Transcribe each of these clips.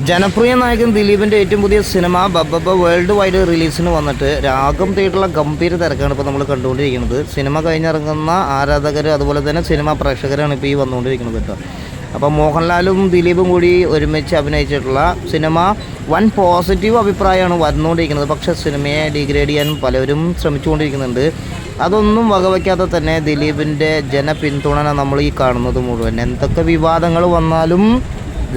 ജനപ്രിയ നായകൻ ദിലീപിന്റെ ഏറ്റവും പുതിയ സിനിമ ബബ്ബബ വേൾഡ് വൈഡ് റിലീസിന് വന്നിട്ട് രാഗം തേട്ടുള്ള ഗംഭീര തിരക്കാണ് ഇപ്പോൾ നമ്മൾ കണ്ടുകൊണ്ടിരിക്കുന്നത്. സിനിമ കഴിഞ്ഞിറങ്ങുന്ന ആരാധകർ അതുപോലെ തന്നെ സിനിമ പ്രേക്ഷകരാണ് ഇപ്പോൾ ഈ വന്നുകൊണ്ടിരിക്കുന്നത് കേട്ടോ. അപ്പോൾ മോഹൻലാലും ദിലീപും കൂടി ഒരുമിച്ച് അഭിനയിച്ചിട്ടുള്ള സിനിമ വൻ പോസിറ്റീവ് അഭിപ്രായമാണ് വന്നുകൊണ്ടിരിക്കുന്നത്. പക്ഷേ സിനിമയെ ഡിഗ്രേഡ് ചെയ്യാൻ പലരും ശ്രമിച്ചുകൊണ്ടിരിക്കുന്നുണ്ട്. അതൊന്നും വകവയ്ക്കാതെ തന്നെ ദിലീപിന്റെ ജനപിന്തുണന നമ്മൾ ഈ കാണുന്നത് മുഴുവൻ. എന്തൊക്കെ വിവാദങ്ങൾ വന്നാലും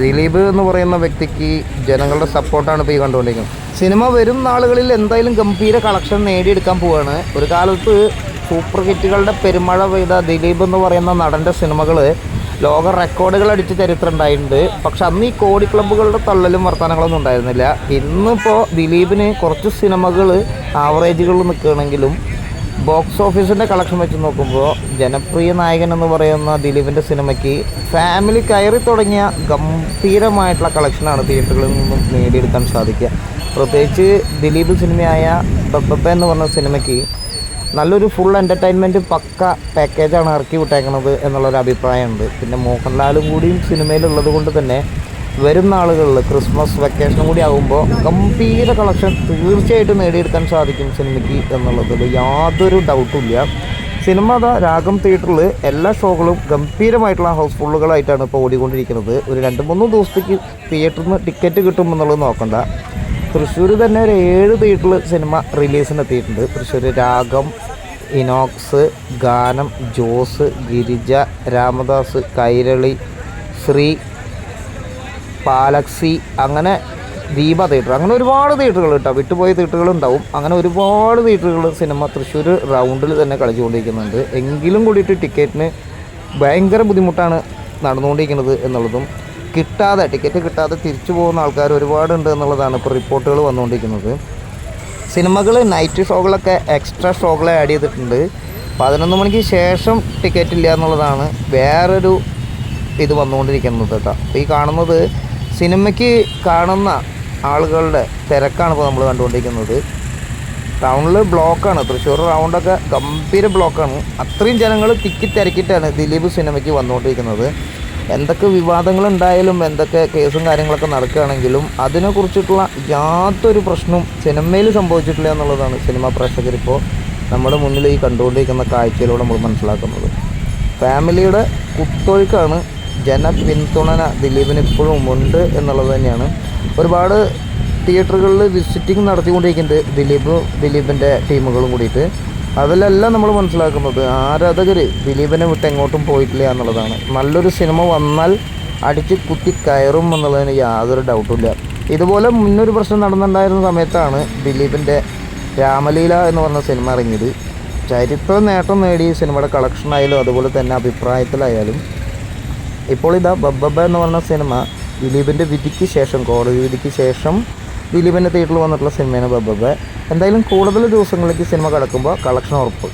ദിലീപ് എന്ന് പറയുന്ന വ്യക്തിക്ക് ജനങ്ങളുടെ സപ്പോർട്ടാണ് ഇപ്പോൾ ഈ കണ്ടുകൊണ്ടിരിക്കുന്നത്. സിനിമ വരും നാളുകളിൽ എന്തായാലും ഗംഭീര കളക്ഷൻ നേടിയെടുക്കാൻ പോവുകയാണ് ഒരു കാലത്ത് സൂപ്പർ ഹിറ്റുകളുടെ പെരുമഴ പെയ്ത ദിലീപ് എന്ന് പറയുന്ന നടന്റെ സിനിമകൾ ലോക റെക്കോർഡുകൾ അടിച്ച് ചരിത്രം ഉണ്ടായിട്ടുണ്ട്. പക്ഷെ അന്ന് ഈ കോടി ക്ലബ്ബുകളുടെ തള്ളലും വർത്തമാനങ്ങളൊന്നും ഉണ്ടായിരുന്നില്ല. ഇന്നിപ്പോൾ ദിലീപിന് കുറച്ച് സിനിമകൾ ആവറേജുകളിൽ നിൽക്കുകയാണെങ്കിലും ബോക്സ് ഓഫീസിന്റെ കളക്ഷൻ വെച്ച് നോക്കുമ്പോൾ ജനപ്രിയ നായകൻ എന്ന് പറയുന്ന ദിലീപിന്റെ സിനിമയ്ക്ക് ഫാമിലി കയറി തുടങ്ങിയ ഗംഭീരമായിട്ടുള്ള കളക്ഷനാണ് തിയേറ്ററുകളിൽ നിന്നും നേടിയെടുക്കാൻ സാധിക്കുക. പ്രത്യേകിച്ച് ദിലീപ് സിനിമയായ ബബ്ബപ്പ എന്ന് പറഞ്ഞ സിനിമയ്ക്ക് നല്ലൊരു ഫുൾ എന്റർടൈൻമെന്റ് പക്ക പാക്കേജാണ് ഇറക്കി വിട്ടേക്കണത് എന്നുള്ളൊരു അഭിപ്രായമുണ്ട്. പിന്നെ മോഹൻലാലും കൂടിയും സിനിമയിലുള്ളത് കൊണ്ട് തന്നെ വരും നാളുകളിൽ ക്രിസ്മസ് വെക്കേഷൻ കൂടി ആകുമ്പോൾ ഗംഭീര കളക്ഷൻ തീർച്ചയായിട്ടും നേടിയെടുക്കാൻ സാധിക്കും സിനിമയ്ക്ക് എന്നുള്ളതിൽ യാതൊരു ഡൗട്ടും ഇല്ല. സിനിമ അതാ രാഗം തിയേറ്ററിൽ എല്ലാ ഷോകളും ഗംഭീരമായിട്ടുള്ള ഹൗസ്ഫുള്ളുകളായിട്ടാണ് ഇപ്പോൾ ഓടിക്കൊണ്ടിരിക്കുന്നത്. ഒരു രണ്ട് മൂന്ന് ദിവസത്തേക്ക് തിയേറ്ററിൽ നിന്ന് ടിക്കറ്റ് കിട്ടുമെന്നുള്ളത് നോക്കണ്ട. തൃശ്ശൂർ തന്നെ ഒരു ഏഴ് തിയേറ്ററിൽ സിനിമ റിലീസിന് എത്തിയിട്ടുണ്ട്. തൃശ്ശൂർ രാഗം ഇനോക്സ് ഗാനം ജോസ് ഗിരിജ രാമദാസ് കൈരളി ശ്രീ പാലക്സി അങ്ങനെ ദീപ തിയേറ്റർ അങ്ങനെ ഒരുപാട് തിയേറ്ററുകൾ കേട്ടോ വിട്ടുപോയ തിയേറ്ററുകൾ ഉണ്ടാവും. അങ്ങനെ ഒരുപാട് തിയേറ്ററുകൾ സിനിമ തൃശ്ശൂർ റൗണ്ടിൽ തന്നെ കളിച്ചുകൊണ്ടിരിക്കുന്നുണ്ട്. എങ്കിലും കൂടിയിട്ട് ടിക്കറ്റിന് ഭയങ്കര ബുദ്ധിമുട്ടാണ് നടന്നുകൊണ്ടിരിക്കുന്നത് എന്നുള്ളതും കിട്ടാതെ ടിക്കറ്റ് കിട്ടാതെ തിരിച്ചു പോകുന്ന ആൾക്കാർ ഒരുപാടുണ്ട് എന്നുള്ളതാണ് ഇപ്പോൾ റിപ്പോർട്ടുകൾ വന്നുകൊണ്ടിരിക്കുന്നത്. സിനിമകൾ നൈറ്റ് ഷോകളൊക്കെ എക്സ്ട്രാ ഷോകളെ ആഡ് ചെയ്തിട്ടുണ്ട്. പതിനൊന്ന് മണിക്ക് ശേഷം ടിക്കറ്റ് ഇല്ല എന്നുള്ളതാണ് വേറൊരു ഇത് വന്നുകൊണ്ടിരിക്കുന്നത് കേട്ടോ. ഈ കാണുന്നത് സിനിമയ്ക്ക് കാണുന്ന ആളുകളുടെ തിരക്കാണ് ഇപ്പോൾ നമ്മൾ കണ്ടുകൊണ്ടിരിക്കുന്നത്. ടൗണിൽ ബ്ലോക്കാണ്. തൃശ്ശൂർ റൗണ്ടൊക്കെ ഗംഭീര ബ്ലോക്കാണ്. അത്രയും ജനങ്ങൾ തിക്കി തിരക്കിയിട്ടാണ് ദിലീപ് സിനിമയ്ക്ക് വന്നുകൊണ്ടിരിക്കുന്നത്. എന്തൊക്കെ വിവാദങ്ങൾ ഉണ്ടായാലും എന്തൊക്കെ കേസും കാര്യങ്ങളൊക്കെ നടക്കുകയാണെങ്കിലും അതിനെക്കുറിച്ചിട്ടുള്ള യാതൊരു പ്രശ്നവും സിനിമയിൽ സംഭവിച്ചിട്ടില്ല എന്നുള്ളതാണ് സിനിമാ പ്രേക്ഷകരിപ്പോൾ നമ്മുടെ മുന്നിൽ ഈ കണ്ടുകൊണ്ടിരിക്കുന്ന കാഴ്ചയിലൂടെ നമ്മൾ മനസ്സിലാക്കുന്നത്. ഫാമിലിയുടെ കുത്തൊഴുക്കാണ് ജനപിന്തുണന ദിലീപിന് ഇപ്പോഴും ഉണ്ട് എന്നുള്ളത് തന്നെയാണ്. ഒരുപാട് തിയേറ്ററുകളിൽ വിസിറ്റിംഗ് നടത്തിക്കൊണ്ടിരിക്കുന്നുണ്ട് ദിലീപ് ദിലീപിന്റെ ടീമുകളും കൂടിയിട്ട്. അതിലെല്ലാം നമ്മൾ മനസ്സിലാക്കുന്നത് ആരാധകർ ദിലീപിനെ വിട്ട് എങ്ങോട്ടും പോയിട്ടില്ല എന്നുള്ളതാണ്. നല്ലൊരു സിനിമ വന്നാൽ അടിച്ച് കുത്തി കയറും എന്നുള്ളതിന് യാതൊരു ഡൗട്ടും ഇല്ല. ഇതുപോലെ മുന്നൊരു പ്രശ്നം നടന്നിട്ടുണ്ടായിരുന്ന സമയത്താണ് ദിലീപിന്റെ രാമലീല എന്ന് പറഞ്ഞ സിനിമ ഇറങ്ങിയത്. ചരിത്ര നേട്ടം നേടി സിനിമയുടെ കളക്ഷനായാലും അതുപോലെ തന്നെ അഭിപ്രായത്തിലായാലും ഇപ്പോൾ ഇതാ ബബ്ബബ എന്ന് പറഞ്ഞ സിനിമ ദിലീപിന്റെ വിധിക്ക് ശേഷം കോടതി വിധിക്ക് ശേഷം ദിലീപിന്റെ തിയേറ്ററിൽ വന്നിട്ടുള്ള സിനിമയാണ് ബബ്ബബ എന്തായാലും കൂടുതൽ ദിവസങ്ങളിലേക്ക് സിനിമ കിടക്കുമ്പോൾ കളക്ഷൻ ഉറപ്പ്.